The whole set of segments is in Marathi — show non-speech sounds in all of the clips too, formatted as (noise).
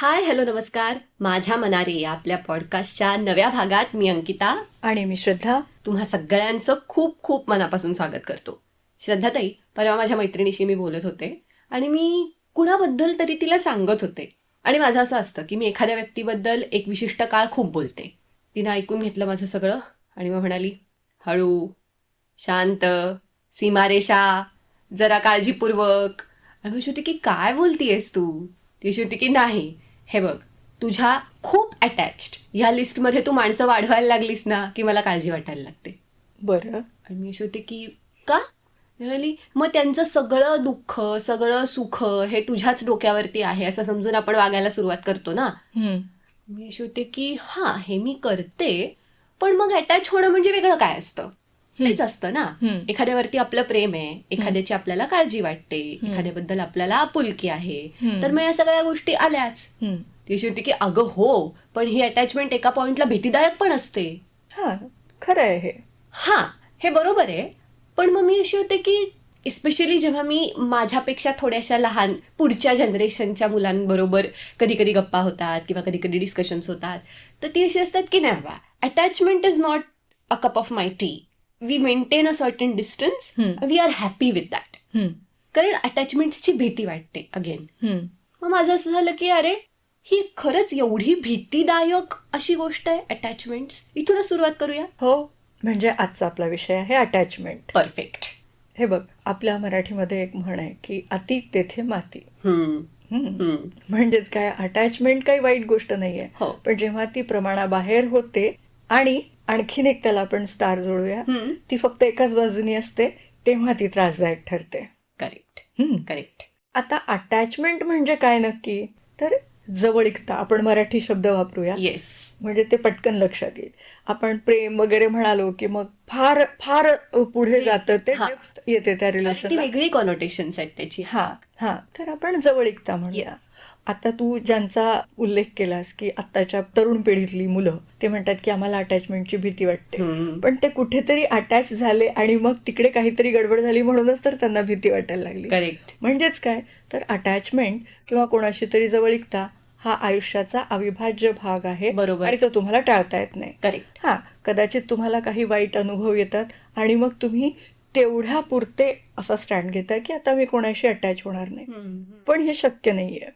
हाय हॅलो नमस्कार. माझ्या मनारे या आपल्या पॉडकास्टच्या नव्या भागात मी अंकिता. आणि मी श्रद्धा. तुम्हा सगळ्यांचं खूप खूप मनापासून स्वागत करतो. श्रद्धाताई परवा माझ्या मैत्रिणीशी मी बोलत होते आणि मी कुणाबद्दल तरी तिला सांगत होते. आणि माझं असं असतं की मी एखाद्या व्यक्तीबद्दल एक विशिष्ट काळ खूप बोलते. तिनं ऐकून घेतलं माझं सगळं आणि मग म्हणाली हळू शांत सीमारेषा जरा काळजीपूर्वक. आणि मी होती की काय बोलतीयस तू? ती होती की नाही हे बघ तुझ्या खूप अटॅच्ड ह्या लिस्टमध्ये तू माणसं वाढवायला लागलीस ना की मला काळजी वाटायला लागते. बरं. आणि मी अशी होते की का? मग त्यांचं सगळं दुःख सगळं सुख हे तुझ्याच डोक्यावरती आहे असं समजून आपण वागायला सुरुवात करतो ना. हम्म. मी अशी होते की हा हे मी करते पण मग अटॅच होणं म्हणजे वेगळं काय असतं? तेच असतं ना. एखाद्यावरती आपलं प्रेम आहे एखाद्याची आपल्याला काळजी वाटते एखाद्याबद्दल आपल्याला आपुलकी आहे. तर मग या सगळ्या गोष्टी आल्याच. हम्म. ती अशी होती की अगं हो पण ही अटॅचमेंट एका पॉइंटला भीतीदायक पण असते. हा खरं आहे हे. हा हे बरोबर आहे. पण मग मी अशी होते की एस्पेशली जेव्हा मी माझ्यापेक्षा थोड्याशा लहान पुढच्या जनरेशनच्या मुलांबरोबर कधी कधी गप्पा होतात किंवा कधी कधी डिस्कशन्स होतात तर ती अशी असतात की नाही बाबा attachment is not a cup of my tea we maintain a certain distance. We are happy with that. कारण अटॅचमेंट्सची भीती वाटते अगेन हम्म. मग माझं असं झालं की अरे ही खरंच एवढी भीतीदायक अशी गोष्ट आहे अटॅचमेंट्स इथूनच सुरुवात करूया. हो म्हणजे आजचा आपला विषय आहे अटॅचमेंट परफेक्ट हे बघ आपल्या मराठीमध्ये एक म्हण आहे की अति तेथे माती. म्हणजेच काय अटॅचमेंट काही वाईट गोष्ट नाहीये. हो. पण जेव्हा ती प्रमाणाबाहेर होते आणि आणखीन एक त्याला आपण स्टार जोडूया. ती फक्त एकाच बाजूनी असते तेव्हा ती त्रासदायक ठरते. करेक्ट. करेक्ट. आता अटॅचमेंट म्हणजे काय नक्की? तर जवळीकता आपण मराठी शब्द वापरूया. येस म्हणजे ते पटकन लक्षात येईल. आपण प्रेम वगैरे म्हणालो की मग फार फार पुढे जातं ते येते त्या ती रिलेशन वेगळी कॉनोटेशन्स आहेत त्याची. हा हा. तर आपण जवळीकता म्हणूया. आता तू ज्यांचा उल्लेख केलास की आत्ताच्या तरुण पिढीतली मुलं ते म्हणतात की आम्हाला अटॅचमेंटची भीती वाटते. पण ते कुठेतरी अटॅच झाले आणि मग तिकडे काहीतरी गडबड झाली म्हणूनच तर त्यांना भीती वाटायला लागली. करेक्ट म्हणजेच काय? तर अटॅचमेंट किंवा कोणाशी तरी जवळीकता हा आयुष्याचा अविभाज्य भाग आहे बरोबर. आणि तो तुम्हाला टाळता येत नाही. करेक्ट हा कदाचित तुम्हाला काही वाईट अनुभव येतात आणि मग तुम्ही तेवढ्या पुरते असा स्टँड घेता की आता मी कोणाशी अटॅच होणार नाही. पण हे शक्य नाहीये.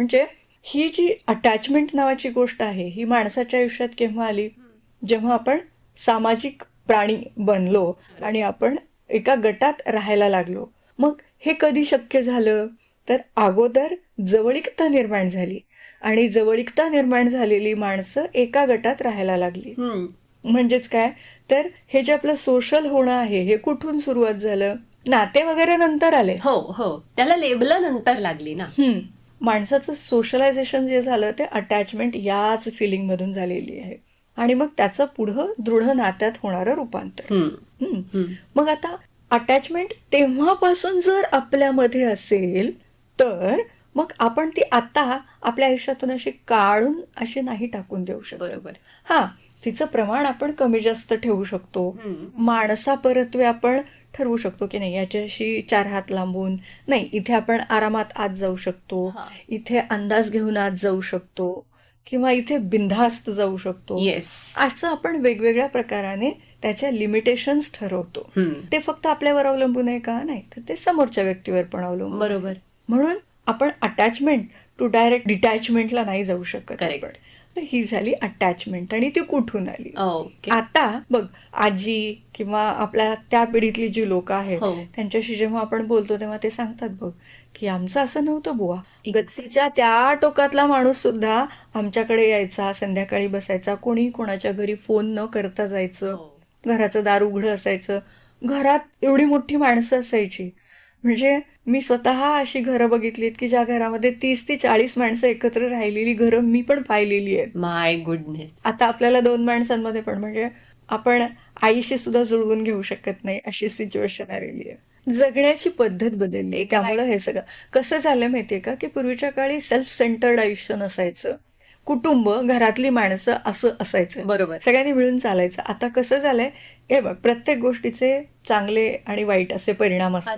म्हणजे ही जी अटॅचमेंट नावाची गोष्ट आहे ही माणसाच्या आयुष्यात केव्हा आली? जेव्हा आपण सामाजिक प्राणी बनलो आणि आपण एका गटात राहायला लागलो. मग हे कधी शक्य झालं? तर अगोदर जवळीकता निर्माण झाली आणि जवळीकता निर्माण झालेली माणसं एका गटात राहायला लागली. म्हणजेच काय? तर हे जे आपलं सोशल होणं आहे हे कुठून सुरुवात झालं? नाते वगैरे नंतर आले. हो हो. त्याला लेबल नंतर लागली ना. माणसाचं सोशलायझेशन जे झालं ते अटॅचमेंट याच फिलिंग मधून झालेली आहे. आणि मग त्याचं पुढं दृढ नात्यात होणारं रूपांतर. मग आता अटॅचमेंट तेव्हापासून जर आपल्यामध्ये असेल तर मग आपण ती आता आपल्या आयुष्यातून अशी काढून अशी नाही टाकून देऊ शकतो. बरोबर. हा. तिचं प्रमाण आपण कमी जास्त ठेवू शकतो. माणसा परत्वे आपण ठरवू शकतो की नाही याच्याशी चार हात लांबून. नाही इथे आपण आरामात आत जाऊ शकतो. इथे अंदाज घेऊन आत जाऊ शकतो. किंवा इथे बिनधास्त जाऊ शकतो. येस असं आपण वेगवेगळ्या प्रकाराने त्याच्या लिमिटेशन्स ठरवतो. ते फक्त आपल्यावर अवलंबून आहे का? नाही तर ते समोरच्या व्यक्तीवर पण अवलंबून. बरोबर. म्हणून आपण अटॅचमेंट टू डायरेक्ट डिटॅचमेंटला नाही जाऊ शकत ही झाली अटॅचमेंट आणि ती कुठून आली ओके आता बघ आजी किंवा आपल्या त्या पिढीतली जी लोक आहेत हो. त्यांच्याशी जेव्हा आपण बोलतो तेव्हा ते सांगतात बघ की आमचं असं नव्हतं बुवा गच्चीच्या त्या टोकातला माणूस सुद्धा आमच्याकडे यायचा संध्याकाळी बसायचा कोणी कोणाच्या घरी फोन न करता जायचं हो. घराचं दार उघडं असायचं घरात एवढी मोठी माणसं असायची म्हणजे मी स्वतः अशी घरं बघितलीत की ज्या घरामध्ये तीस ते चाळीस माणसं एकत्र राहिलेली घरं मी पण पाहिलेली आहेत. माय गुडनेस आता आपल्याला दोन माणसांमध्ये पण म्हणजे आपण आईशी सुद्धा जुळवून घेऊ शकत नाही अशी सिच्युएशन आलेली आहे. जगण्याची पद्धत बदलली त्यामुळं हे सगळं. कसं झालं माहितीये का? की पूर्वीच्या काळी सेल्फ सेंटर्ड आयुष्य नसायचं. कुटुंब घरातली माणसं असं असायचं. बरोबर. सगळ्यांनी मिळून चालायचं. आता कसं झालंय? हे बघ प्रत्येक गोष्टीचे चांगले आणि वाईट असे परिणाम असतात.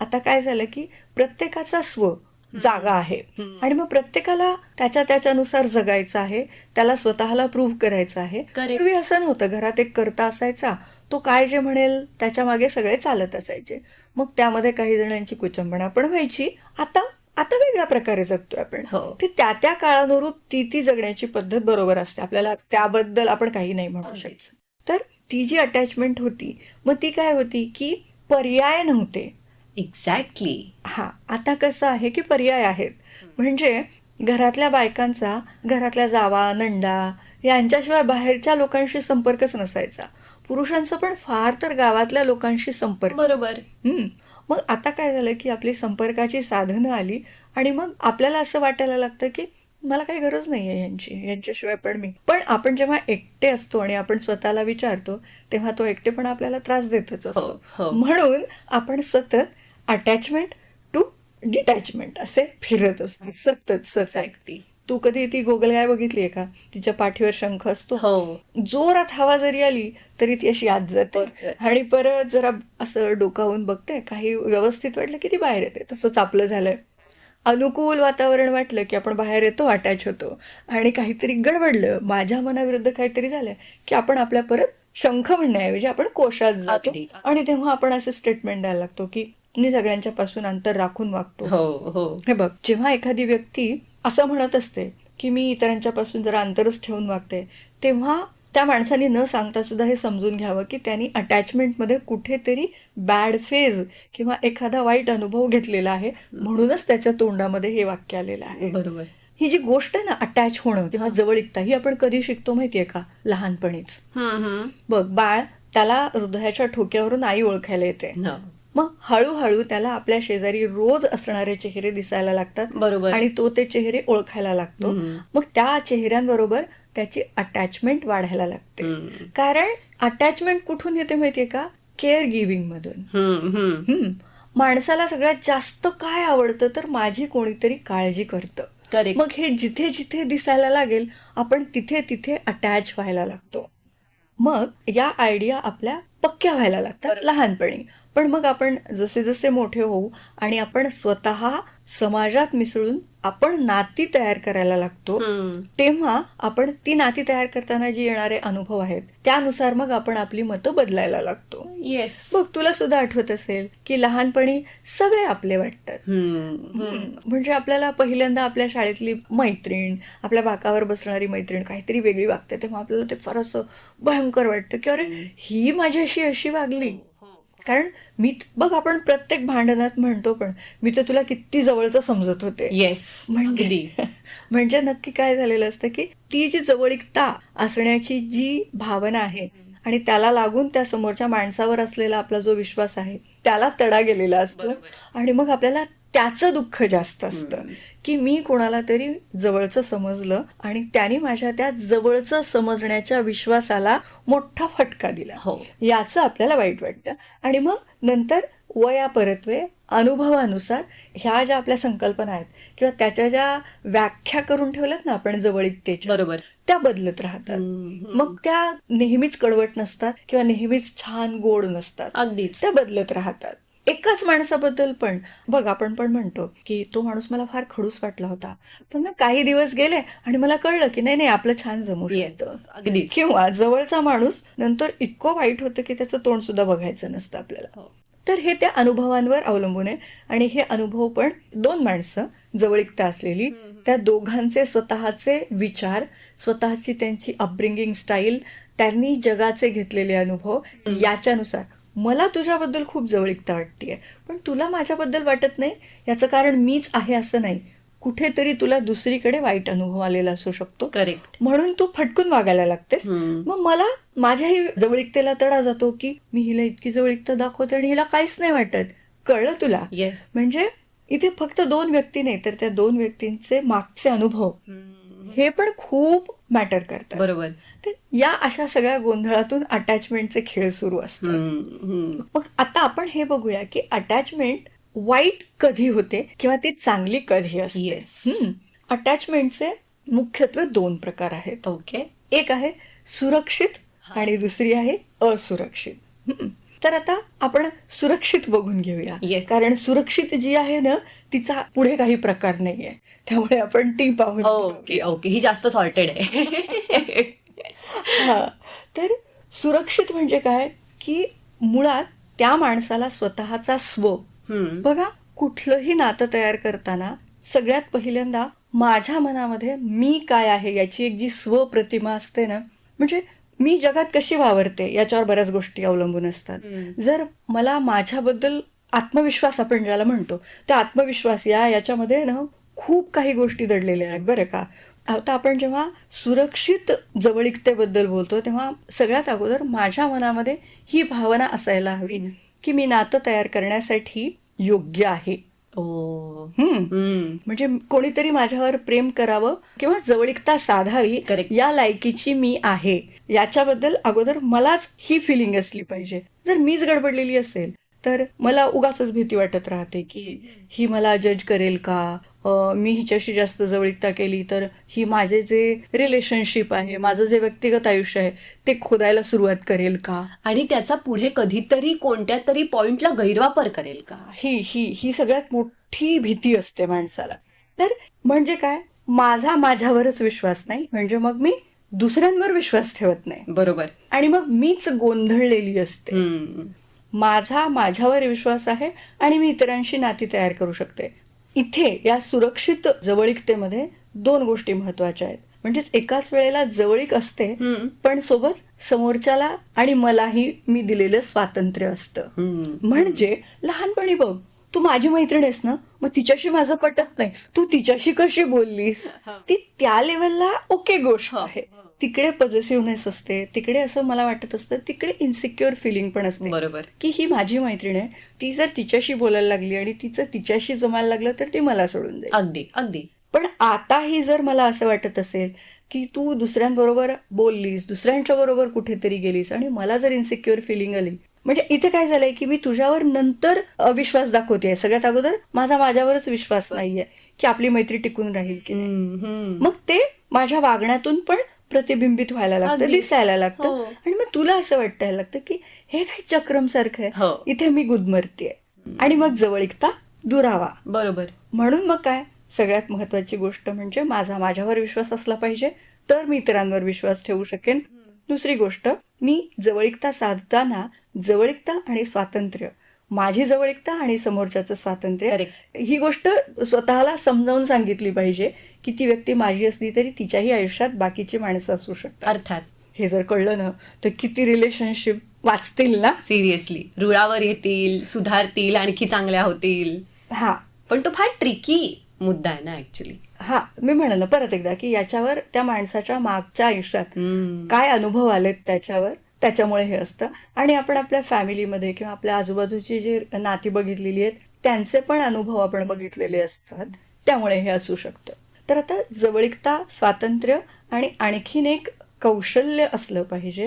आता काय झालं की प्रत्येकाचा स्व जागा आहे. आणि मग प्रत्येकाला त्याच्या त्याच्यानुसार जगायचं आहे त्याला स्वतःला प्रूव्ह करायचं आहे. पूर्वी असं नव्हतं. घरात एक करता असायचा तो काय जे म्हणेल त्याच्यामागे सगळे चालत असायचे. मग त्यामध्ये काही जणांची कुचंबणा पण व्हायची. आता आता वेगळ्या प्रकारे जगतोय आपण. हो. ते त्या त्या काळानुरूप ती ती जगण्याची पद्धत बरोबर असते. आपल्याला त्याबद्दल आपण काही नाही म्हणू शकत. तर ती जी अटॅचमेंट होती मग ती काय होती की पर्याय नव्हते. एक्झॅक्टली हा आता कसं आहे की पर्याय आहेत. म्हणजे घरातल्या बायकांचा घरातल्या जावा नंडा यांच्याशिवाय बाहेरच्या लोकांशी संपर्कच नसायचा. पुरुषांचा पण फार तर गावातल्या लोकांशी संपर्क. बरोबर. हम्म. मग आता काय झालं की आपली संपर्काची साधनं आली आणि मग आपल्याला असं वाटायला लागतं की मला काही गरज नाही आहे यांची यांच्याशिवाय पण मी. पण आपण जेव्हा एकटे असतो आणि आपण स्वतःला विचारतो तेव्हा तो एकटेपणा आपल्याला त्रास देतच हो, असतो. हो. म्हणून आपण सतत अटॅचमेंट टू डिटॅचमेंट असे फिरत असतो. सतत सतत. तू कधी ती गोगलगाय बघितली आहे का? तिच्या पाठीवर शंख असतो. हो. जोरात हवा जरी आली तरी ती अशी आत जाते. आणि परत जरा असं डोकावून बघते. काही व्यवस्थित वाटलं की ती बाहेर येते. तसंच आपलं झालंय. अनुकूल वातावरण वाटलं की आपण बाहेर येतो अटॅच होतो. आणि काहीतरी गडबडलं माझ्या मनाविरुद्ध काहीतरी झालं की आपण आपल्या परत शंख म्हणण्याऐवजी आपण कोशात जातो. आणि तेव्हा आपण असे स्टेटमेंट द्यायला लागतो की मी सगळ्यांच्या पासून अंतर राखून वागतो. हो हो. हे बघ जेव्हा एखादी व्यक्ती असं म्हणत असते की मी इतरांच्या पासून जरा अंतरच ठेवून वागते तेव्हा त्या माणसाने न सांगता सुद्धा हे समजून घ्यावं की त्यांनी अटॅचमेंटमध्ये कुठेतरी बॅड फेज किंवा एखादा वाईट अनुभव घेतलेला आहे. म्हणूनच त्याच्या तोंडामध्ये हे वाक्य आलेलं आहे. बरोबर. ही जी गोष्ट आहे ना अटॅच होणं किंवा जवळीकता ही आपण कधी शिकतो माहितीये का? लहानपणीच. बघ बाळ त्याला हृदयाच्या ठोक्यावरून आई ओळखायला येते. मग हळूहळू त्याला आपल्या शेजारी रोज असणारे चेहरे दिसायला लागतात. बरोबर. आणि तो ते चेहरे ओळखायला लागतो. मग त्या चेहऱ्यांबरोबर त्याची अटॅचमेंट वाढायला लागते. कारण अटॅचमेंट कुठून येते माहितीये का? केअर गिव्हिंग मधून. माणसाला सगळ्यात जास्त काय आवडतं तर माझी कोणीतरी काळजी करतं. मग हे जिथे जिथे दिसायला लागेल आपण तिथे तिथे अटॅच व्हायला लागतो. मग या आयडिया आपल्या पक्क्या व्हायला लागतात लहानपणी. पण मग आपण जसे जसे मोठे होऊ आणि आपण स्वतः समाजात मिसळून आपण नाती तयार करायला लागतो. तेव्हा आपण ती नाती तयार करताना जी येणारे अनुभव आहेत त्यानुसार मग आपण आपली मतं बदलायला लागतो. येस बघ तुला सुद्धा आठवत असेल की लहानपणी सगळे आपले वाटतात. म्हणजे आपल्याला पहिल्यांदा आपल्या शाळेतली मैत्रीण आपल्या बाकावर बसणारी मैत्रीण काहीतरी वेगळी वागते तेव्हा आपल्याला ते फार असं भयंकर वाटतं की अरे ही माझ्याशी अशी वागली. कारण मी बघ आपण प्रत्येक भांडणात म्हणतो पण मी तर तुला किती जवळचं समजत होते. येस म्हणजे (laughs) म्हणजे नक्की काय झालेलं असतं की ती जी जवळीकता असण्याची जी भावना आहे आणि त्याला लागून त्या समोरच्या माणसावर असलेला आपला जो विश्वास आहे त्याला तडा गेलेला असतो. आणि मग आपल्याला त्याचं दुःख जास्त असतं. की मी कोणाला तरी जवळचं समजलं आणि त्याने माझ्या त्या जवळचं समजण्याच्या विश्वासाला मोठा फटका दिला. हो. याचं आपल्याला वाईट वाटतं. आणि मग नंतर वया परत्वे अनुभवानुसार ह्या ज्या आपल्या संकल्पना आहेत किंवा त्याच्या ज्या व्याख्या करून ठेवल्यात ना आपण जवळीकतेच्या बरोबर. त्या बदलत राहतात. मग त्या नेहमीच कडवट नसतात किंवा नेहमीच छान गोड नसतात. अगदीच. त्या बदलत राहतात. एकाच माणसाबद्दल पण. बघ आपण पण म्हणतो की तो माणूस मला फार खडूस वाटला होता. पण ना काही दिवस गेले आणि मला कळलं की नाही नाही आपलं छान जमू येस शकतं. अगदीच. किंवा जवळचा माणूस नंतर इतकं वाईट होतं की त्याचं तोंड सुद्धा बघायचं नसतं आपल्याला. हो. तर हे त्या अनुभवांवर अवलंबून आहे आणि हे अनुभव पण दोन माणसं जवळीकता असलेली त्या दोघांचे स्वतःचे विचार स्वतःची त्यांची अपब्रिंगिंग स्टाईल त्यांनी जगाचे घेतलेले अनुभव याच्यानुसार. मला तुझ्याबद्दल खूप जवळीकता वाटतेय पण तुला माझ्याबद्दल वाटत नाही? याचं कारण मीच आहे असं नाही. कुठेतरी तुला दुसरीकडे वाईट अनुभव आलेला असू शकतो. करेक्ट म्हणून तू फटकून वागायला लागतेस. मग मला माझ्याही जवळीकतेला तडा जातो की मी हिला इतकी जवळीकता दाखवते आणि हिला काहीच नाही वाटत. कळलं तुला? म्हणजे इथे फक्त दोन व्यक्ती नाही तर त्या दोन व्यक्तींचे मागचे अनुभव. हे पण खूप मॅटर करतात बरोबर. तर या अशा सगळ्या गोंधळातून अटॅचमेंटचे खेळ सुरू असतात. मग आता आपण हे बघूया की अटॅचमेंट वाईट कधी होते किंवा ती चांगली कधी असते. अटॅचमेंटचे मुख्यत्वे दोन प्रकार आहेत. ओके एक आहे सुरक्षित आणि दुसरी आहे असुरक्षित. तर आता आपण सुरक्षित बघून घेऊया. Yes. कारण सुरक्षित जी आहे ना तिचा पुढे काही प्रकार नाहीये. त्यामुळे आपण ती पाहून ओके ओके ही जास्त सॉर्टेड आहे. (laughs) हा. तर सुरक्षित म्हणजे काय? की मुळात त्या माणसाला स्वतःचा स्व. बघा कुठलंही नातं तयार करताना सगळ्यात पहिल्यांदा माझ्या मनामध्ये मी काय आहे याची एक जी स्वप्रतिमा असते ना म्हणजे मी जगात कशी वावरते याच्यावर बऱ्याच गोष्टी अवलंबून असतात. जर मला माझ्याबद्दल आत्मविश्वास आपण ज्याला म्हणतो त्या आत्मविश्वास या याच्यामध्ये ना खूप काही गोष्टी दडलेल्या आहेत बरं का. आता आपण जेव्हा सुरक्षित जवळीकतेबद्दल बोलतो तेव्हा सगळ्यात अगोदर माझ्या मनामध्ये ही भावना असायला हवी की मी नातं तयार करण्यासाठी योग्य आहे. ओ. म्हणजे कोणीतरी माझ्यावर प्रेम करावं किंवा जवळीकता साधावी. या लायकीची मी आहे. याच्याबद्दल अगोदर मलाच ही फिलिंग असली पाहिजे. जर मीच गडबडलेली असेल तर मला उगाच भीती वाटत राहते की ही मला जज करेल का? मी हिच्याशी जास्त जवळीकता केली तर ही माझे जे रिलेशनशिप आहे माझं जे व्यक्तिगत आयुष्य आहे ते खोदायला सुरुवात करेल का? आणि त्याचा पुढे कधीतरी कोणत्या तरी पॉइंटला गैरवापर करेल का? ही ही ही सगळ्यात मोठी भीती असते माणसाला. तर म्हणजे काय? माझा माझ्यावरच विश्वास नाही म्हणजे मग मी दुसऱ्यांवर विश्वास ठेवत नाही. बरोबर. आणि मग मीच गोंधळलेली असते. माझा माझ्यावर विश्वास आहे आणि मी इतरांशी नाती तयार करू शकते. इथे या सुरक्षित जवळीकतेमध्ये दोन गोष्टी महत्त्वाच्या आहेत म्हणजेच एकाच वेळेला जवळीक असते. पण सोबत समोरच्याला आणि मलाही मी दिलेलं स्वातंत्र्य असतं. म्हणजे लहानपणी बघ तू माझी मैत्रीण आहेस ना मग तिच्याशी माझं पटत नाही. तू तिच्याशी कशी बोललीस? ती त्या लेवलला ओके गोष्ट आहे. तिकडे पॉझिटिव्हनेस असते तिकडे असं मला वाटत असतं तिकडे इन्सिक्युअर फिलिंग पण असते. बरोबर. की ही माझी मैत्रीण आहे ती जर तिच्याशी बोलायला लागली आणि तिचं तिच्याशी जमायला लागलं तर ती मला सोडून जाईल. अगदी अगदी. पण आताही जर मला असं वाटत असेल की तू दुसऱ्यांबरोबर बोललीस दुसऱ्यांच्या बरोबर कुठेतरी गेलीस आणि मला जर इन्सिक्युअर फिलिंग आली म्हणजे इथे काय झालंय की मी तुझ्यावर नंतर अविश्वास दाखवते सगळ्यात अगोदर माझा माझ्यावरच विश्वास नाहीये की आपली मैत्री टिकून राहील की. मग ते माझ्या वागण्यातून पण प्रतिबिंबित व्हायला लागतं. दिसायला लागतं. हो. आणि मग तुला असं वाटायला लागतं की हे काय चक्रम सारखं हो. आहे इथे मी गुदमरतीये. आणि मग जवळीकता दुरावा. बरोबर. म्हणून मग काय? सगळ्यात महत्वाची गोष्ट म्हणजे माझा माझ्यावर विश्वास असला पाहिजे तर मी इतरांवर विश्वास ठेवू शकेन. दुसरी गोष्ट मी जवळीकता साधताना जवळीकता आणि स्वातंत्र्य माझी जवळीकता आणि समोरच्याचं स्वातंत्र्य. ही गोष्ट स्वतःला समजावून सांगितली पाहिजे की ती व्यक्ती माझी असली तरी तिच्याही आयुष्यात बाकीची माणसं असू शकतात. अर्थात. हे जर कळलं ना तर किती रिलेशनशिप वाचतील ना? सिरियसली रुळावर येतील सुधारतील आणखी चांगल्या होतील. हा. पण तो फार ट्रिकी मुद्दा आहे ना ऍक्च्युली हा मी म्हणलं ना परत एकदा की याच्यावर त्या माणसाच्या मागच्या आयुष्यात काय अनुभव आलेत त्याच्यावर त्याच्यामुळे हे असतं. आणि आपण आपल्या फॅमिलीमध्ये किंवा आपल्या आजूबाजूची जी नाती बघितलेली आहेत त्यांचे पण अनुभव आपण बघितलेले असतात. त्यामुळे हे असू शकतं. तर आता जवळीकता स्वातंत्र्य आणि आणखीन एक कौशल्य असलं पाहिजे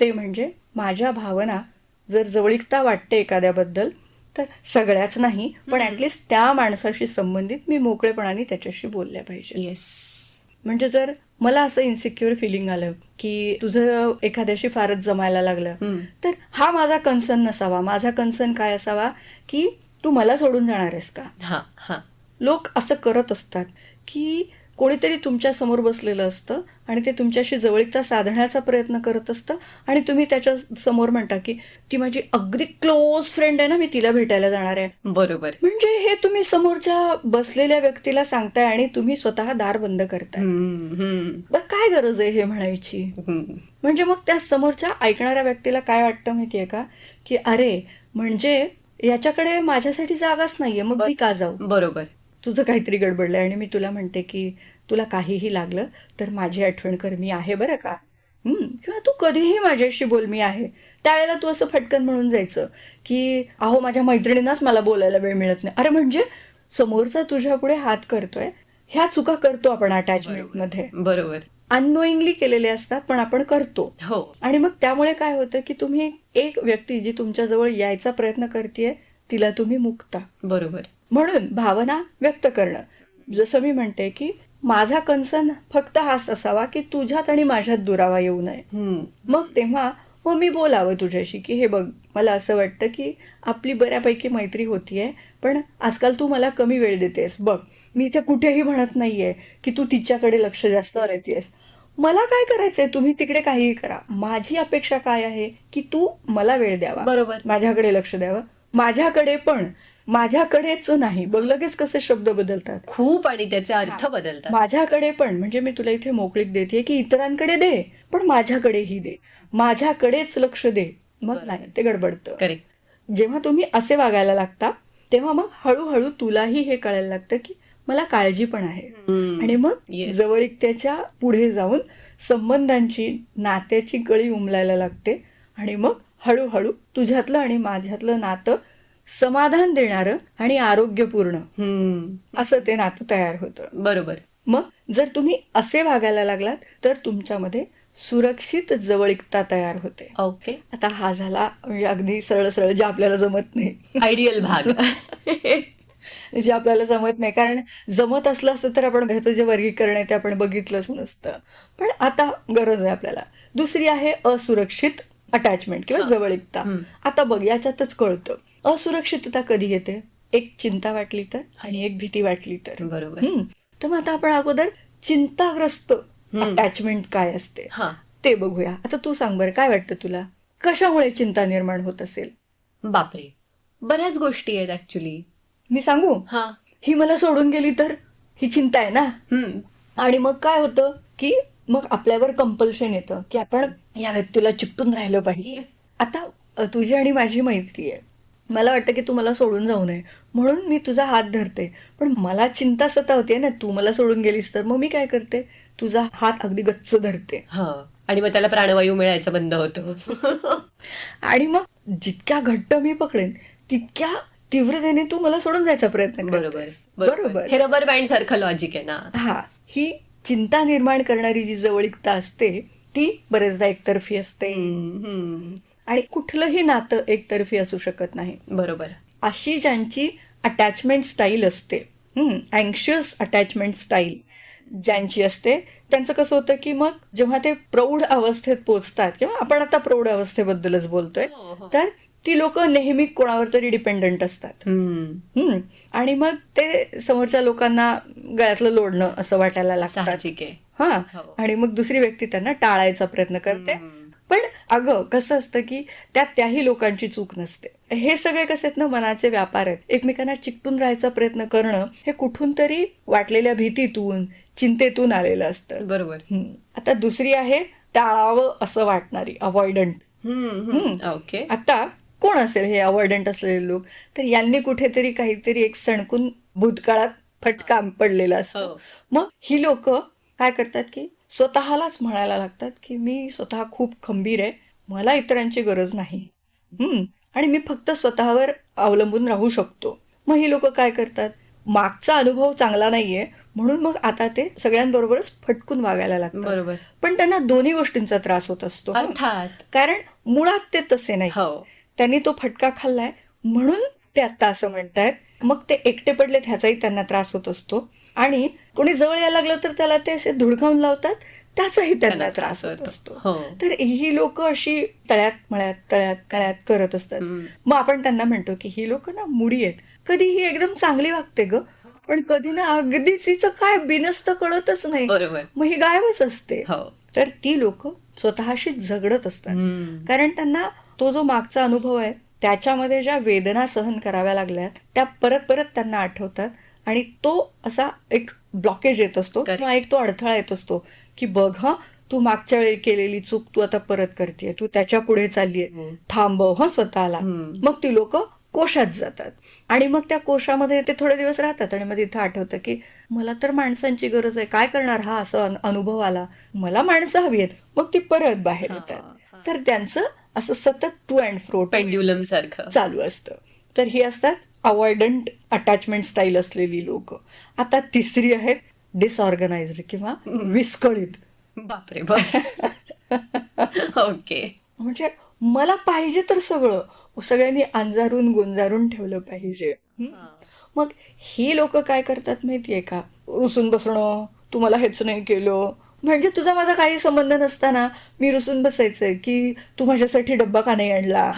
ते म्हणजे माझ्या भावना जर जवळीकता वाटते एखाद्याबद्दल तर सगळ्याच नाही पण ऍटलिस्ट त्या माणसाशी संबंधित मी मोकळेपणाने त्याच्याशी बोलल्या पाहिजे. येस म्हणजे जर मला असं इन्सिक्युअर फिलिंग आलं की तुझं एखाद्याशी फारच जमायला लागलं तर हा माझा कन्सर्न नसावा. माझा कन्सर्न काय असावा? की तू मला सोडून जाणार आहेस का? हा हा. लोक असं करत असतात की कोणीतरी तुमच्यासमोर बसलेलं असतं आणि ते तुमच्याशी जवळीकता साधण्याचा प्रयत्न करत असतं आणि तुम्ही त्याच्यासमोर म्हणता की ती माझी अगदी क्लोज फ्रेंड आहे ना मी तिला भेटायला जाणार आहे. बरोबर. म्हणजे हे तुम्ही समोरच्या बसलेल्या व्यक्तीला सांगताय आणि तुम्ही स्वतः दार बंद करताय. बरं काय गरज आहे हे म्हणायची. म्हणजे मग त्या समोरच्या ऐकणाऱ्या व्यक्तीला काय वाटतं माहितीये का? की अरे म्हणजे याच्याकडे माझ्यासाठी जागाच नाहीये मग मी का जाऊ? बरोबर. तुझं काहीतरी गडबडलंय आणि मी तुला म्हणते की तुला काहीही लागलं तर माझी आठवण कर मी आहे बरं का? किंवा तू कधीही माझ्याशी बोल मी आहे. त्यावेळेला तू असं फटकन म्हणून जायचं की अहो माझ्या मैत्रिणींनाच मला बोलायला वेळ मिळत नाही. अरे म्हणजे समोरचा तुझ्या पुढे हात करतोय ह्या चुका करतो आपण अटॅचमेंटमध्ये. बरोबर. अननोईंगली केलेले असतात पण आपण करतो. हो. आणि मग त्यामुळे काय होतं की तुम्ही एक व्यक्ती जी तुमच्याजवळ यायचा प्रयत्न करते तिला तुम्ही मुकता. बरोबर. म्हणून भावना व्यक्त करणं. जसं मी म्हणते की माझा कन्सर्न फक्त हाच असावा की तुझ्यात आणि माझ्यात दुरावा येऊ नये. मग तेव्हा मग मी बोलावं तुझ्याशी की हे बघ मला असं वाटतं की आपली बऱ्यापैकी मैत्री होतीये पण आजकाल तू मला कमी वेळ देतेस. बघ मी इथे कुठेही म्हणत नाहीये की तू तिच्याकडे लक्ष जास्त देतेस. मला काय करायचंय? तुम्ही तिकडे काहीही करा. माझी अपेक्षा काय आहे की तू मला वेळ द्यावा. बरोबर. माझ्याकडे लक्ष द्यावं. माझ्याकडे पण. माझ्याकडेच नाही. बघ लगेच कसे शब्द बदलतात. खूप आणि त्याचे अर्थ बदलतात. माझ्याकडे पण म्हणजे मी तुला इथे मोकळीक देते की इतरांकडे दे पण माझ्याकडेही दे. माझ्याकडेच लक्ष दे. मग नाही ते गडबडतं. करेक्ट. जेव्हा तुम्ही असे वागायला लागता तेव्हा मग हळूहळू तुलाही हे कळायला लागतं की मला काळजी पण आहे. आणि मग Yes. जवळीकतेच्या पुढे जाऊन संबंधांची नात्याची गळी उमलायला लागते. आणि मग हळूहळू तुझ्यातलं आणि माझ्यातलं नातं समाधान देणारं आणि आरोग्यपूर्ण. असं ते नातं तयार होतं. बरोबर. मग जर तुम्ही असे वागायला लागलात तर तुमच्यामध्ये सुरक्षित जवळीकता तयार होते. ओके. आता हा झाला म्हणजे अगदी सरळ सरळ जे आपल्याला जमत नाही. आयडियल भाग. (laughs) जे आपल्याला जमत नाही. कारण जमत असलं असतं तर आपण ह्याचं जे वर्गीकरण आहे ते आपण बघितलंच नसतं. पण आता गरज आहे आपल्याला. दुसरी आहे असुरक्षित अटॅचमेंट किंवा जवळीकता. आता बघ याच्यातच कळतं. असुरक्षितता कधी येते? एक चिंता वाटली तर आणि एक भीती वाटली तर. बरोबर. तर मग आता आपण अगोदर चिंताग्रस्त अटॅचमेंट काय असते? हा. ते बघूया. आता तू सांग बरं काय वाटतं तुला? कशामुळे चिंता निर्माण होत असेल? बापरे. बऱ्याच गोष्टी आहेत ऍक्च्युली मी सांगू? हा. ही मला सोडून गेली तर ही चिंता आहे ना? आणि मग काय होतं की मग आपल्यावर कंपल्शन येतं की आपण या व्यक्तीला चिकटून राहिलं पाहिजे. आता तुझी आणि माझी मैत्री आहे. मला वाटतं की तू मला सोडून जाऊ नये. म्हणून मी तुझा हात धरते. पण मला चिंता सतावते ना तू मला सोडून गेलीस तर मग मी काय करते? तुझा हात अगदी गच्च धरते. हा. आणि मग त्याला प्राणवायू मिळायचा बंद होतो. (laughs) आणि मग जितक्या घट्ट मी पकडेन तितक्या तीव्रतेने तू मला सोडून जायचा प्रयत्न बरोबर. बरोबर. हे रबर बँड सारखं लॉजिक आहे ना. हा. ही चिंता निर्माण करणारी जी जवळीकता असते ती बरेचदा एकतर्फी असते. आणि कुठलंही नातं एकतर्फी असू शकत नाही. बरोबर. अशी ज्यांची अटॅचमेंट स्टाईल असते अँशियस अटॅचमेंट स्टाईल ज्यांची असते त्यांचं कसं होतं की मग जेव्हा ते प्रौढ अवस्थेत पोचतात किंवा आपण आता प्रौढ अवस्थेबद्दलच बोलतोय तर ती लोक नेहमी कोणावर तरी डिपेंडंट असतात. आणि मग ते समोरच्या लोकांना गळ्यातलं लोडणं असं वाटायला आहे. हा हो. आणि मग दुसरी व्यक्ती त्यांना टाळायचा प्रयत्न करते. पण अगं कसं असतं की त्यात त्याही लोकांची चूक नसते. हे सगळे कसे आहेत ना मनाचे व्यापार आहेत. एकमेकांना चिकटून राहायचा प्रयत्न करणं हे कुठून तरी वाटलेल्या भीतीतून चिंतेतून आलेलं असतं. बरोबर. आता दुसरी आहे टाळावं असं वाटणारी अवॉइडंट. ओके. आता कोण असेल हे अवॉइडंट असलेले लोक? तर यांनी कुठेतरी काहीतरी एक सणकून भूतकाळात फटका पडलेला असतो. हो. मग ही लोक काय करतात की स्वतःलाच म्हणायला लागतात की मी स्वतः खूप खंबीर आहे मला इतरांची गरज नाही. आणि मी फक्त स्वतःवर अवलंबून राहू शकतो. मग ही लोक काय करतात? मागचा अनुभव चांगला नाहीये म्हणून मग आता ते सगळ्यांबरोबरच फटकून वागायला लागतात. बरोबर. पण त्यांना दोन्ही गोष्टींचा त्रास होत असतो. अर्थात. कारण मुळात ते तसे नाही. हो. त्यांनी तो फटका खाल्लाय म्हणून ते आता असं म्हणतायत. मग ते एकटे पडलेत ह्याचाही त्यांना त्रास होत असतो. आणि कोणी जवळ यायला लागलं तर त्याला ते असे धुडकावून लावतात त्याचाही त्यांना त्रास होत. असतो. हो. तर ही लोक अशी तळ्यात मळ्यात तळ्यात तळ्यात करत असतात. मग आपण त्यांना म्हणतो की ही लोक ना मुडी आहेत. कधी ही एकदम चांगली वागते ग पण कधी ना अगदीच हिचं काय बिनसत कळतच नाही. मग ही गायबच असते. हो. तर ती लोक स्वतःशी झगडत असतात. कारण त्यांना तो जो मागचा अनुभव आहे त्याच्यामध्ये ज्या वेदना सहन कराव्या लागल्यात त्या परत परत त्यांना आठवतात. आणि तो असा एक ब्लॉकेज येत असतो. किंवा एक तो अडथळा येत असतो की बघ हा तू मागच्या वेळी केलेली चूक तू आता परत करते तू त्याच्या पुढे चाललीये. हम्म. थांबव हा स्वतःला. मग ती लोक कोशात जातात. आणि मग त्या कोशामध्ये ते थोडे दिवस राहतात आणि मग तिथं आठवतं की मला तर माणसांची गरज आहे. काय करणार हा असं अन- अनुभव आला. मला माणसं हवी आहेत. मग ती परत बाहेर येतात. तर त्यांचं असं सतत टू अँड फ्रो पेंड्युलम सारखं. चालू असतं. तर ही असतात अवॉइडंट अटॅचमेंट स्टाईल असलेली लोक. आता तिसरी आहेत डिसऑर्गनाइज्ड किंवा विस्कळीत. बापरे बाप. ओके. म्हणजे मला पाहिजे तर सगळं. सगळ्यांनी अंजारून गुंजारून ठेवलं पाहिजे? मग ही लोक काय करतात माहितीये का? रुसून बसणं तू मला हेच नाही केलं. म्हणजे तुझा माझा काही संबंध नसताना मी रुसून बसायचंय की तू माझ्यासाठी डब्बा का नाही आणला?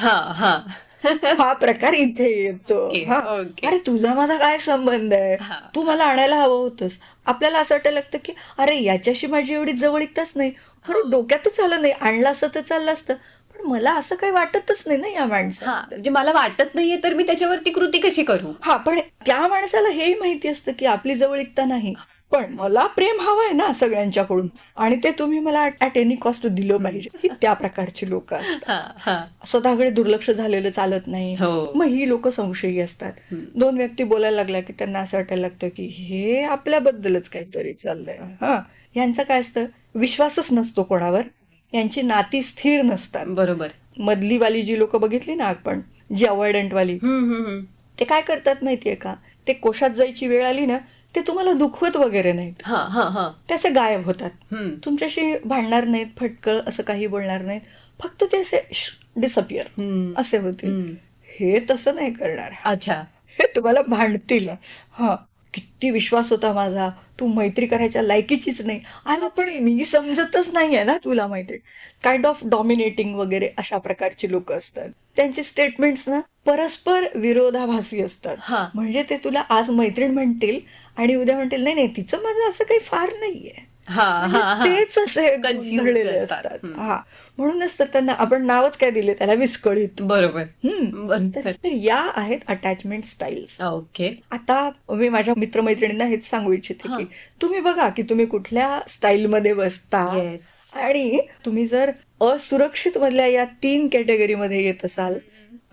हा (laughs) हा हा प्रकार इथे येतो. हा. ओके. अरे तुझा माझा काय संबंध आहे? हा. तू मला आणायला हवं होतंस. आपल्याला असं वाटायला लागतं की अरे याच्याशी माझी एवढी जवळीकताच नाही. हो. खरं डोक्यातच आलं नाही. आणलं असं तर चाललं असतं. पण मला असं काही वाटतच नाही ना या माणसा हा म्हणजे मला वाटत नाहीये तर मी त्याच्यावरती कृती कशी करू? हा पण त्या माणसाला हेही माहिती असतं की आपली जवळीकता नाही. पण मला प्रेम हवंय ना सगळ्यांच्याकडून. आणि ते तुम्ही मला ऍट एनी कॉस्ट दिलं पाहिजे. ही त्या प्रकारची लोक असतात. स्वतःकडे दुर्लक्ष झालेलं चालत नाही. हो. मग ही लोक संशयी असतात. दोन व्यक्ती बोलायला लागल्या की त्यांना असं वाटायला लागतं की हे आपल्याबद्दलच काहीतरी चाललंय. हा. यांचं काय असतं? विश्वासच नसतो कोणावर. यांची नाती स्थिर नसतात. बरोबर. मधली वाली जी लोक बघितली ना आपण जी अवॉइडंट वाली हम्म हम्म हम्म. ते काय करतात माहितीये का? ते कोशात जायची वेळ आली ना ते तुम्हाला दुखवत वगैरे नाहीत. हा हा हा. ते असे गायब होतात. तुमच्याशी भांडणार नाहीत फटकळ असं काही बोलणार नाहीत. फक्त ते असे डिसअपिअर हम्म. असे हम्म. हे तसं नाही करणार. अच्छा. हे तुम्हाला भांडतील. हा किती विश्वास होता माझा. तू मैत्री करायच्या लायकीचीच नाही. अरे पण मी समजतच नाहीये ना तुला मैत्री. काइंड ऑफ डॉमिनेटिंग वगैरे अशा प्रकारची लोक असतात. त्यांचे स्टेटमेंट्स ना परस्पर विरोधाभासी असतात. हा. म्हणजे ते तुला आज मैत्रीण म्हणतील आणि उद्या म्हणतील नाही नाही तिचं माझं असं काही फार नाहीये. तेच असे गोंधळलेले असतात. हा. म्हणूनच तर त्यांना आपण नावच काय दिले त्याला? विस्कळीत. बरोबर. तर या आहेत अटॅचमेंट स्टाईल्स ओके आता मी माझ्या मित्रमैत्रिणींना हेच सांगू इच्छिते की तुम्ही बघा की तुम्ही कुठल्या स्टाईलमध्ये बसता Yes. आणि तुम्ही जर असुरक्षित मधल्या या तीन कॅटेगरीमध्ये येत असाल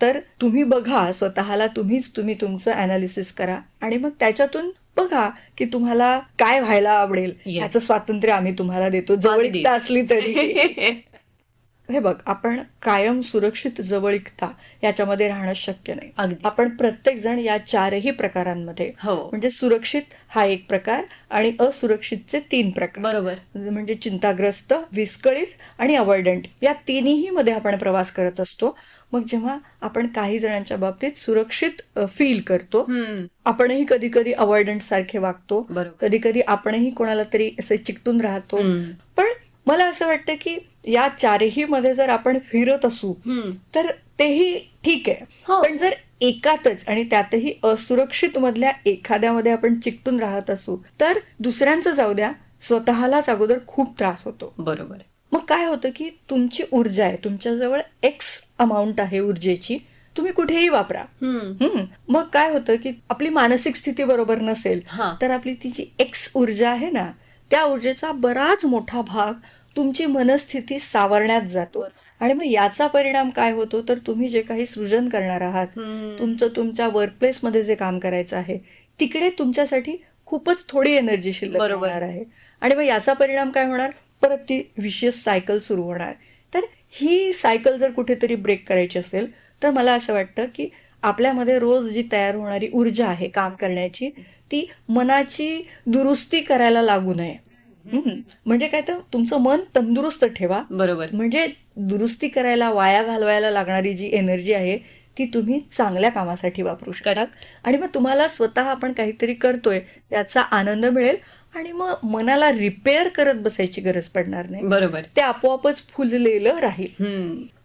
तर तुम्ही बघा स्वतःला तुम्हीच तुम्ही तुमचं अनालिसिस करा आणि मग त्याच्यातून बघा की तुम्हाला काय व्हायला आवडेल. याचं स्वातंत्र्य आम्ही तुम्हाला देतो. जवळीकता असली तरी. (laughs) हे बघ आपण कायम सुरक्षित जवळीकता याच्यामध्ये राहणं शक्य नाही. आपण प्रत्येक जण या चारही प्रकारांमध्ये हो. म्हणजे सुरक्षित हा एक प्रकार आणि असुरक्षितचे तीन प्रकार बरोबर म्हणजे चिंताग्रस्त विस्कळीत आणि अवॉइडंट या तिन्ही मध्ये आपण प्रवास करत असतो मग जेव्हा आपण काही जणांच्या बाबतीत सुरक्षित फील करतो आपणही कधी कधी अवॉइडंट सारखे वागतो. कधी कधी आपणही कोणाला तरी असे चिकटून राहतो. पण मला असं वाटतं की या चारही मध्ये जर आपण फिरत असू. तर तेही ठीक आहे हो. पण जर एकातच आणि त्यातही असुरक्षित मधल्या एखाद्यामध्ये आपण चिकटून राहत असू तर दुसऱ्यांचं जाऊ द्या स्वतःलाच अगोदर खूप त्रास होतो बरोबर मग काय होतं की तुमची ऊर्जा आहे तुमच्याजवळ एक्स अमाऊंट आहे ऊर्जेची तुम्ही कुठेही वापरा. मग काय होतं की आपली मानसिक स्थिती बरोबर नसेल. तर आपली ती जी एक्स ऊर्जा आहे ना त्या ऊर्जेचा बराच मोठा भाग तुमची मनस्थिती सावरण्यात जातो. आणि मग याचा परिणाम काय होतो? तर तुम्ही जे काही सृजन करणार आहात तुमचं तुमच्या वर्कप्लेसमध्ये जे काम करायचं आहे तिकडे तुमच्यासाठी खूपच थोडी एनर्जी शिल्लक. राहणार आहे. आणि मग याचा परिणाम काय होणार? परत ती विशियस सायकल सुरू होणार. तर ही सायकल जर कुठेतरी ब्रेक करायची असेल तर मला असं वाटतं की आपल्यामध्ये रोज जी तयार होणारी ऊर्जा आहे काम करण्याची ती मनाची दुरुस्ती करायला लागू नये. म्हणजे काय तर तुमचं मन तंदुरुस्त ठेवा. बरोबर. म्हणजे दुरुस्ती करायला वाया घालवायला लागणारी जी एनर्जी आहे ती तुम्ही चांगल्या कामासाठी वापरू शकाल आणि मग तुम्हाला स्वतः आपण काहीतरी करतोय त्याचा आनंद मिळेल. आणि मग मनाला रिपेअर करत बसायची गरज पडणार नाही. बरोबर. ते आपोआपच फुललेलं राहील.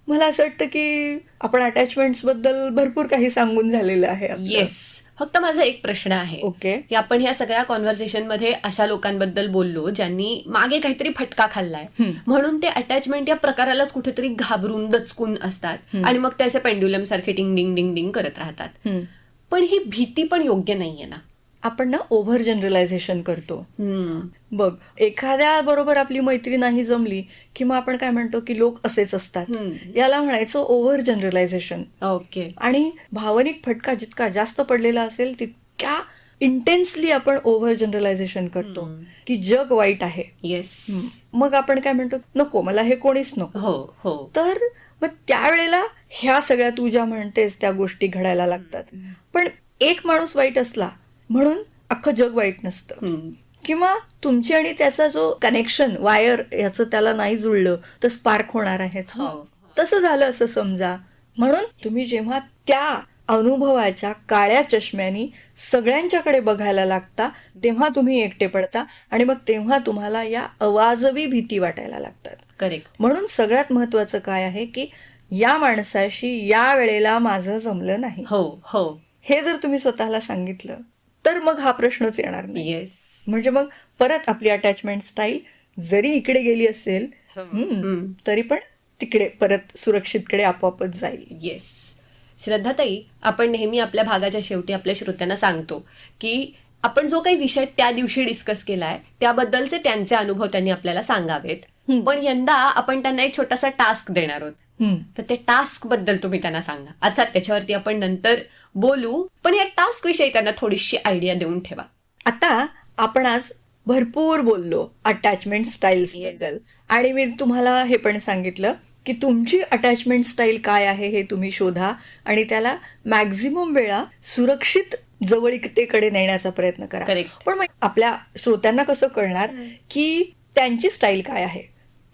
मला असं वाटतं की आपण अटॅचमेंट्सबद्दल भरपूर काही सांगून झालेलं आहे. येस फक्त माझा एक प्रश्न आहे. ओके. की आपण ह्या सगळ्या कॉन्व्हर्सेशनमध्ये अशा लोकांबद्दल बोललो ज्यांनी मागे काहीतरी फटका खाल्लाय. म्हणून ते अटॅचमेंट या प्रकारालाच कुठेतरी घाबरून दचकून असतात. आणि मग ते असे पेंड्युलम सारखे टिंग डिंग डिंग डिंग करत राहतात. पण ही भीती पण योग्य नाहीये ना. आपण ना ओव्हर जनरलायझेशन करतो. बघ एखाद्या बरोबर आपली मैत्री नाही जमली की मग आपण काय म्हणतो की लोक असेच असतात. याला म्हणायचं ओव्हर जनरलायझेशन ओके. आणि भावनिक फटका जितका जास्त पडलेला असेल तितक्या इंटेन्सली आपण ओव्हर जनरलायझेशन करतो. की जग वाईट आहे. येस मग आपण काय म्हणतो? नको मला हे कोणीच नको. हो हो. तर मग त्यावेळेला ह्या सगळ्या तू ज्या म्हणतेस त्या गोष्टी घडायला लागतात. पण एक माणूस वाईट असला म्हणून अख्खं जग वाईट नसतं. किंवा तुमची आणि त्याचा जो कनेक्शन वायर याचं त्याला नाही जुळलं तर स्पार्क होणार आहेच हो. तसं झालं असं समजा. म्हणून तुम्ही जेव्हा त्या अनुभवाच्या काळ्या चष्म्यानी सगळ्यांच्याकडे बघायला लागता तेव्हा तुम्ही एकटे पडता आणि मग तेव्हा तुम्हाला या अवाजवी भीती वाटायला लागतात. करेक्ट म्हणून सगळ्यात महत्वाचं काय आहे की या माणसाशी या वेळेला माझं जमलं नाही. हो हो. हे जर तुम्ही स्वतःला सांगितलं तर मग हा प्रश्नच येणार नाही. येस म्हणजे मग परत आपली अटॅचमेंट स्टाईल जरी इकडे गेली असेल हम्म, तरी पण तिकडे परत सुरक्षितकडे आपोआपच जाईल. येस श्रद्धाताई आपण नेहमी आपल्या भागाच्या शेवटी आपल्या श्रोत्यांना सांगतो की आपण जो काही विषय त्या दिवशी डिस्कस केलाय त्याबद्दलचे त्यांचे अनुभव त्यांनी आपल्याला सांगावेत. पण यंदा आपण त्यांना एक छोटासा टास्क देणार आहोत. हम्म. तर ते टास्कबद्दल तुम्ही त्यांना सांगा. अर्थात त्याच्यावरती आपण नंतर बोलू पण या टास्क विषयी त्यांना थोडीशी आयडिया देऊन ठेवा. आता आपण आज भरपूर बोललो अटॅचमेंट स्टाईल्सबद्दल. आणि मी तुम्हाला हे पण सांगितलं की तुमची अटॅचमेंट स्टाईल काय आहे हे तुम्ही शोधा आणि त्याला मॅक्झिमम वेळा सुरक्षित जवळीकतेकडे नेण्याचा प्रयत्न करा. पण मग आपल्या श्रोत्यांना कसं कळणार की त्यांची स्टाईल काय आहे?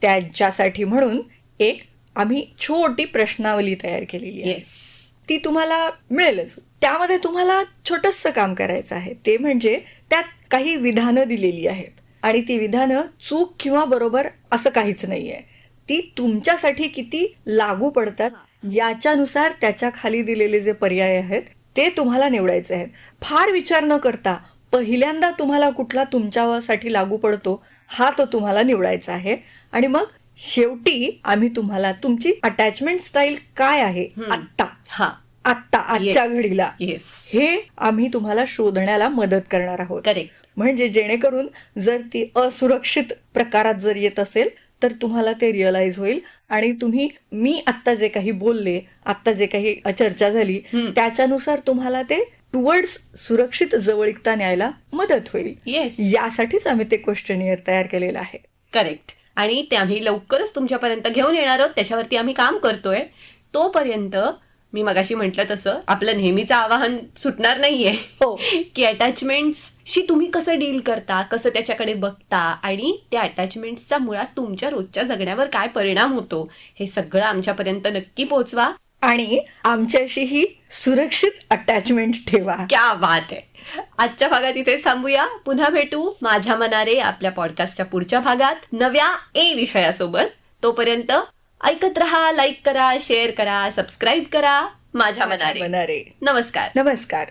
त्यांच्यासाठी म्हणून एक आम्ही छोटी प्रश्नावली तयार केलेली आहे. ती तुम्हाला मिळेलच. त्यामध्ये तुम्हाला छोटंसं काम करायचं आहे. ते म्हणजे त्यात काही विधानं दिलेली आहेत. आणि ती विधानं चूक किंवा बरोबर असं काहीच नाहीये. ती तुमच्यासाठी किती लागू पडतात याच्यानुसार त्याच्याखाली दिलेले जे पर्याय आहेत ते तुम्हाला निवडायचे आहेत. फार विचार न करता पहिल्यांदा तुम्हाला कुठला तुमच्यासाठी लागू पडतो हा तो तुम्हाला निवडायचा आहे. आणि मग शेवटी आम्ही तुम्हाला तुमची अटॅचमेंट स्टाईल काय आहे? आत्ता. हा. आत्ता आजच्या. घडीला. येस हे आम्ही तुम्हाला शोधण्याला मदत करणार आहोत. म्हणजे जेणेकरून जर ती असुरक्षित प्रकारात जर येत असेल तर तुम्हाला ते रिअलाइज होईल. आणि तुम्ही मी आत्ता जे काही बोलले आत्ता जे काही चर्चा झाली त्याच्यानुसार तुम्हाला ते टुवर्ड्स सुरक्षित जवळीकता न्यायला मदत होईल. येस यासाठीच आम्ही ते क्वेश्चनियर तयार केलेलं आहे. करेक्ट आणि ते आम्ही लवकरच तुमच्यापर्यंत घेऊन येणार आहोत. त्याच्यावरती आम्ही काम करतोय. तोपर्यंत मी मगाशी म्हटलं तसं आपलं नेहमीचं आवाहन सुटणार नाहीये. हो. (laughs) की अटॅचमेंट्सशी तुम्ही कसं डील करता कसं त्याच्याकडे बघता आणि त्या अटॅचमेंट्सचा मुळात तुमच्या रोजच्या जगण्यावर काय परिणाम होतो हे सगळं आमच्यापर्यंत नक्की पोहोचवा आणि आमच्याशीही सुरक्षित अटॅचमेंट ठेवा. क्या बात आहे. आजच्या भागात इथे थांबूया. पुन्हा भेटू माझ्या मनारे आपल्या पॉडकास्टच्या पुढच्या भागात. नव्या ए विषयासोबत. तोपर्यंत ऐकत रहा लाईक करा शेअर करा सबस्क्राईब करा. माझ्या मनारे. मनारे. नमस्कार. नमस्कार.